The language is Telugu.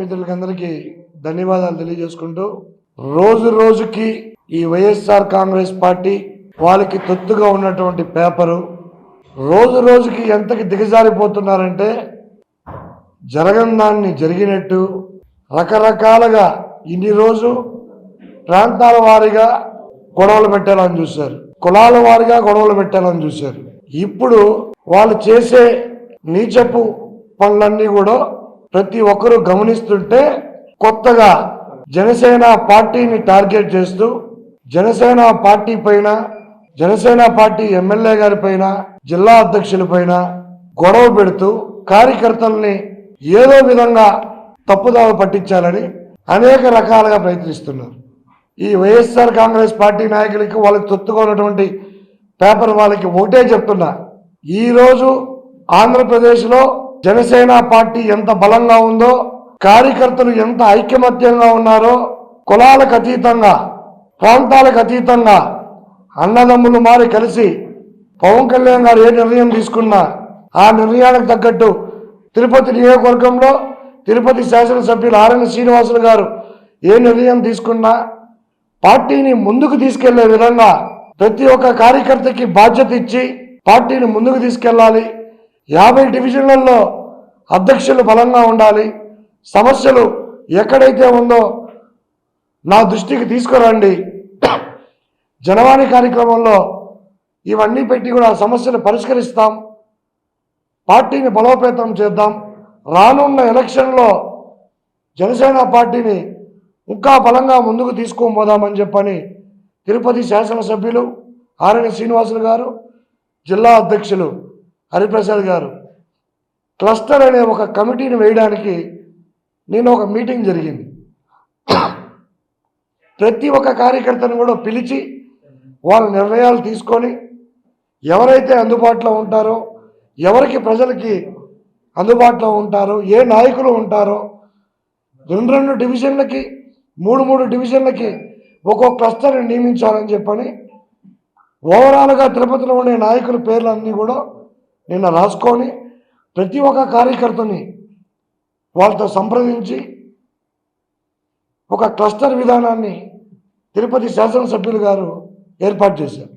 మిత్రులకి అందరికీ ధన్యవాదాలు తెలియజేసుకుంటూ రోజు రోజుకి ఈ వైఎస్ఆర్ కాంగ్రెస్ పార్టీ వాళ్ళకి తొత్తుగా ఉన్నటువంటి పేపరు రోజు రోజుకి ఎంతకి దిగజారిపోతున్నారంటే జరగని దాన్ని జరిగినట్టు రకరకాలుగా ఇన్ని రోజు ప్రాంతాల వారీగా గొడవలు పెట్టాలని చూశారు. కులాల వారిగా గొడవలు పెట్టాలని చూశారు. ఇప్పుడు వాళ్ళు చేసే నీచపు పనులన్నీ కూడా ప్రతి ఒక్కరూ గమనిస్తుంటే కొత్తగా జనసేన పార్టీని టార్గెట్ చేస్తూ జనసేన పార్టీ పైన జనసేన పార్టీ ఎమ్మెల్యే గారి పైన జిల్లా అధ్యక్షుల పైన గొడవ పెడుతూ కార్యకర్తల్ని ఏదో విధంగా తప్పుదావ పట్టించాలని అనేక రకాలుగా ప్రయత్నిస్తున్నారు. ఈ వైఎస్ఆర్ కాంగ్రెస్ పార్టీ నాయకులకి వాళ్ళకి తొత్తుగా పేపర్ వాళ్ళకి ఒకటే చెప్తున్నా. ఈరోజు ఆంధ్రప్రదేశ్లో జనసేన పార్టీ ఎంత బలంగా ఉందో కార్యకర్తలు ఎంత ఐక్యమత్యంగా ఉన్నారో కులాలకు అతీతంగా ప్రాంతాలకు అతీతంగా అన్నదమ్ములు మారి కలిసి పవన్ కళ్యాణ్ గారు ఏ నిర్ణయం తీసుకున్నా ఆ నిర్ణయానికి తగ్గట్టు తిరుపతి నియోజకవర్గంలో తిరుపతి శాసనసభ్యులు ఆర్ఎన్ శ్రీనివాసులు గారు ఏ నిర్ణయం తీసుకున్నా పార్టీని ముందుకు తీసుకెళ్ళే విధంగా ప్రతి ఒక్క కార్యకర్తకి బాధ్యత ఇచ్చి పార్టీని ముందుకు తీసుకెళ్ళాలి. యాభై డివిజన్లలో అధ్యక్షులు బలంగా ఉండాలి. సమస్యలు ఎక్కడైతే ఉందో నా దృష్టికి తీసుకురండి. జనవాణి కార్యక్రమంలో ఇవన్నీ పెట్టి కూడా సమస్యలు పరిష్కరిస్తాం. పార్టీని బలోపేతం చేద్దాం. రానున్న ఎలక్షన్లో జనసేన పార్టీని ఇంకా బలంగా ముందుకు తీసుకొని పోదామని చెప్పని తిరుపతి శాసనసభ్యులు ఆర్ఎన్ శ్రీనివాసులు గారు జిల్లా అధ్యక్షులు హరిప్రసాద్ గారు క్లస్టర్ అనే ఒక కమిటీని వేయడానికి నేను ఒక మీటింగ్ జరిగింది. ప్రతి ఒక్క కార్యకర్తను కూడా పిలిచి వాళ్ళ నిర్ణయాలు తీసుకొని ఎవరైతే అందుబాటులో ఉంటారో ఎవరికి ప్రజలకి అందుబాటులో ఉంటారో ఏ నాయకులు ఉంటారో రెండు రెండు డివిజన్లకి మూడు మూడు డివిజన్లకి ఒక్కో క్లస్టర్ని నియమించాలని చెప్పని ఓవరాల్గా తిరుపతిలో ఉండే నాయకుల పేర్లన్నీ కూడా నిన్న రాసుకొని ప్రతి ఒక్క కార్యకర్తని వాళ్ళతో సంప్రదించి ఒక క్లస్టర్ విధానాన్ని తిరుపతి శాసనసభ్యులు గారు ఏర్పాటు చేశారు.